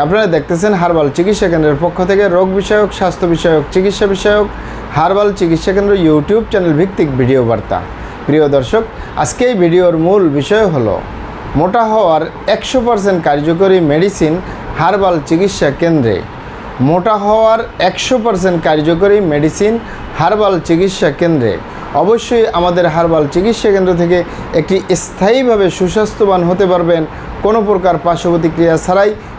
আপনারা দেখতেছেন হারবাল চিকিৎসা কেন্দ্রের পক্ষ থেকে রোগ বিষয়ক, স্বাস্থ্য বিষয়ক, চিকিৎসা বিষয়ক, হারবাল চিকিৎসা কেন্দ্র ইউটিউব চ্যানেল ভিত্তিক ভিডিও বার্তা। প্রিয় দর্শক, আজকে এই ভিডিওর মূল বিষয় হলো, মোটা হওয়ার একশো পার্সেন্ট কার্যকরী মেডিসিন হারবাল চিকিৎসা কেন্দ্রে। মোটা হওয়ার একশো পার্সেন্ট কার্যকরী মেডিসিন হারবাল চিকিৎসা কেন্দ্রে। অবশ্যই আমাদের হারবাল চিকিৎসা কেন্দ্র থেকে একটি স্থায়ীভাবে সুস্বাস্থ্যবান হতে পারবেন। কোনো প্রকার পার্শ্ব প্রতিক্রিয়া ছাড়াই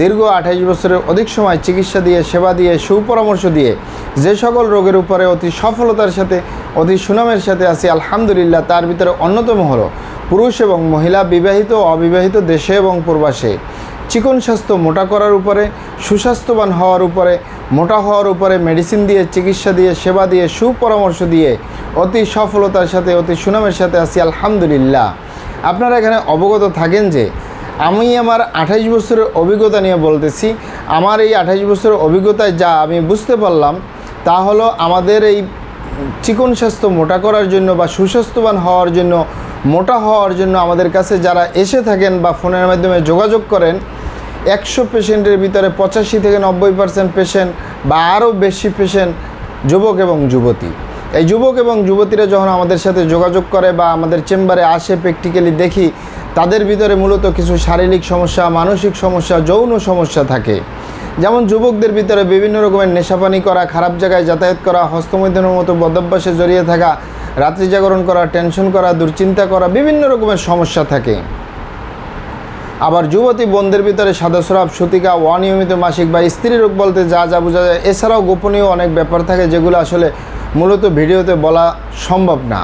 দীর্ঘ আঠাইশ বছরের অধিক সময় চিকিৎসা দিয়ে, সেবা দিয়ে, সুপরামর্শ দিয়ে যে সকল রোগের উপরে অতি সফলতার সাথে, অতি সুনামের সাথে আছি, আলহামদুলিল্লাহ, তার ভিতরে অন্যতম হলো পুরুষ এবং মহিলা বিবাহিত, অবিবাহিত দেশে এবং প্রবাসে। চিকন স্বাস্থ্য মোটা করার উপরে, সুস্বাস্থ্যবান হওয়ার উপরে, মোটা হওয়ার উপরে মেডিসিন দিয়ে, চিকিৎসা দিয়ে, সেবা দিয়ে, সুপরামর্শ দিয়ে অতি সফলতার সাথে, অতি সুনামের সাথে আছি, আলহামদুলিল্লাহ। আপনারা এখানে অবগত থাকেন যে আমি আমার আঠাইশ বছরের অভিজ্ঞতা নিয়ে বলতেছি। আমার এই আঠাইশ বছরের অভিজ্ঞতায় যা আমি বুঝতে পারলাম, তা হলো আমাদের এই চিকন স্বাস্থ্য মোটা করার জন্য বা সুস্বাস্থ্যবান হওয়ার জন্য, মোটা হওয়ার জন্য আমাদের কাছে যারা এসে থাকেন বা ফোনের মাধ্যমে যোগাযোগ করেন, একশো পেশেন্টের ভিতরে পঁচাশি থেকে নব্বই পার্সেন্ট পেশেন্ট বা আরও বেশি পেশেন্ট যুবক এবং যুবতী। এই যুবক এবং যুবতীরা যখন আমাদের সাথে যোগাযোগ করে বা আমাদের চেম্বারে আসে প্র্যাকটিক্যালি দেখি তাদের ভিতরে মূলত কিছু শারীরিক সমস্যা, মানসিক সমস্যা, যৌন সমস্যা থাকে। যেমন যুবকদের ভিতরে বিভিন্ন রকমের নেশাপানি করা, খারাপ জায়গায় যাতায়াত করা হস্তমৈথুনের মতো বদভ্যাসে জড়িয়ে থাকা, রাত্রি জাগরণ করা, টেনশন করা, দুশ্চিন্তা করা, বিভিন্ন রকমের সমস্যা থাকে। আবার যুবতী বোনদের ভিতরে সাদাস্রাব সতিকা, অনিয়মিত মাসিক বা স্ত্রী রোগ বলতে যা যা বোঝা যায়, এছাড়াও গোপনীয় অনেক ব্যাপার থাকে যেগুলো আসলে মূলত ভিডিওতে বলা সম্ভব না।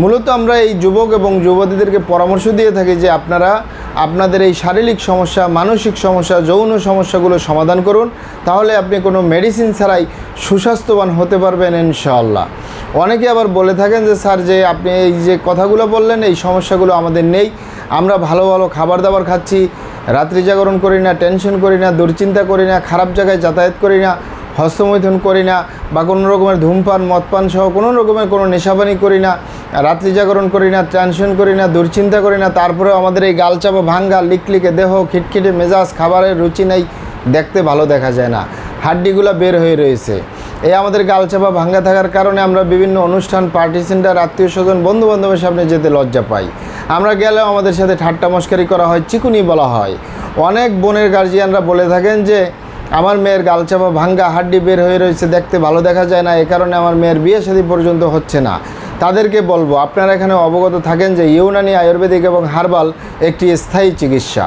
মূলত আমরা এই যুবক এবং যুবতীদেরকে পরামর্শ দিয়ে থাকি যে আপনারা আপনাদের এই শারীরিক সমস্যা, মানসিক সমস্যা, যৌন সমস্যাগুলো সমাধান করুন। তাহলে আপনি কোনো মেডিসিন ছাড়াই সুস্বাস্থ্যবান হতে পারবেন ইনশাআল্লাহ। অনেকে আবার বলে থাকেন যে, স্যার, যে আপনি এই যে কথাগুলো বললেন, এই সমস্যাগুলো আমাদের নেই। আমরা ভালো ভালো খাবার দাবার খাচ্ছি রাত্রি জাগরণ করি না টেনশন করি না, দুশ্চিন্তা করি না, খারাপ জায়গায় যাতায়াত করি না। হস্তমৈথুন করি না বা কোনো রকমের ধূমপান, মদপান সহ কোনো রকমের কোনো নেশাবানি করি না, রাত্রি জাগরণ করি না, টেনশন করি না, দুশ্চিন্তা করি না, তারপরেও আমাদের এই গালচাপা ভাঙ্গা, লিকলিকে দেহ, খিটখিটে মেজাজ, খাবারের রুচি নেই, দেখতে ভালো দেখা যায় না। হাড্ডিগুলো বের হয়ে রয়েছে। এই আমাদের গালচাপা ভাঙ্গা থাকার কারণে আমরা বিভিন্ন অনুষ্ঠান, পার্টি সেন্টার, আত্মীয় স্বজন বন্ধু বান্ধবের সামনে যেতে লজ্জা পাই। আমরা গেলেও আমাদের সাথে ঠাট্টা মস্কারি করা হয়, চিকুনি বলা হয়। অনেক বোনের গার্জিয়ানরা বলে থাকেন যে আমার মেয়ের গালচাপা ভাঙ্গা হাড্ডি বের হয়ে রয়েছে, দেখতে ভালো দেখা যায় না, এ কারণে আমার মেয়ের বিয়ে শাদী পর্যন্ত হচ্ছে না। তাদেরকে বলব, আপনারা এখানে অবগত থাকেন যে ইউনানি আয়ুর্বেদিক এবং হার্বাল একটি স্থায়ী চিকিৎসা।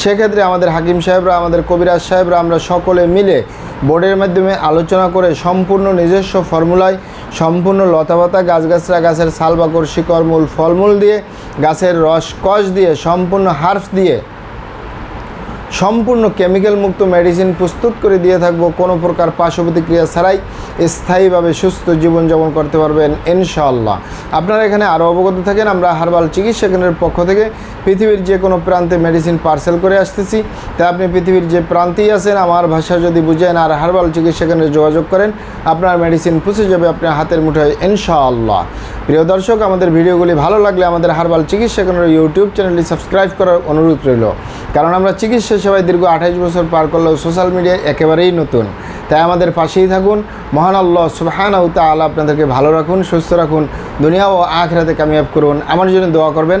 সেক্ষেত্রে আমাদের হাকিম সাহেবরা, আমাদের কবিরাজ সাহেবরা আমরা সকলে মিলে বোর্ডের মাধ্যমে আলোচনা করে সম্পূর্ণ নিজস্ব ফর্মুলায় সম্পূর্ণ লতাপাতা গাছগাছরা গাছের ছাল বাকড় শিকড় মূল, ফলমূল দিয়ে, গাছের রস, কষ দিয়ে, সম্পূর্ণ হার্ফ দিয়ে, সম্পূর্ণ কেমিক্যাল মুক্ত মেডিসিন প্রস্তুত করে দিয়ে থাকব। কোনো প্রকার পার্শ্ব প্রতিক্রিয়া ছাড়াই স্থায়ীভাবে সুস্থ জীবনযাপন করতে পারবেন ইনশাআল্লাহ। আপনারা এখানে আরও অবগত থাকেন, আমরা হার্বাল চিকিৎসা কেন্দ্রের পক্ষ থেকে পৃথিবীর যে কোনো প্রান্তে মেডিসিন পার্সেল করে আসতেছি। তাই আপনি পৃথিবীর যে প্রান্তেই আছেন, আমার ভাষা যদি বুঝেন আর হার্বাল চিকিৎসা কেন্দ্রে যোগাযোগ করেন, আপনার মেডিসিন পৌঁছে যাবে আপনার হাতের মুঠোয়, ইনশাআল্লাহ। প্রিয় দর্শক, আমাদের ভিডিওগুলি ভালো লাগলে আমাদের হার্বাল চিকিৎসা কেন্দ্রের ইউটিউব চ্যানেলটি সাবস্ক্রাইব করার অনুরোধ রইল। কারণ আমরা চিকিৎসা সেবায় দীর্ঘ আঠাইশ বছর পার করলেও সোশ্যাল মিডিয়ায় একেবারেই নতুন। তাই আমাদের পাশেই থাকুন। মহান আল্লাহ সুবাহানাউ তাআলা আপনাদেরকে ভালো রাখুন, সুস্থ রাখুন। দুনিয়া ও আখরাতে কামিয়াব করুন। আমার জন্য দোয়া করবেন।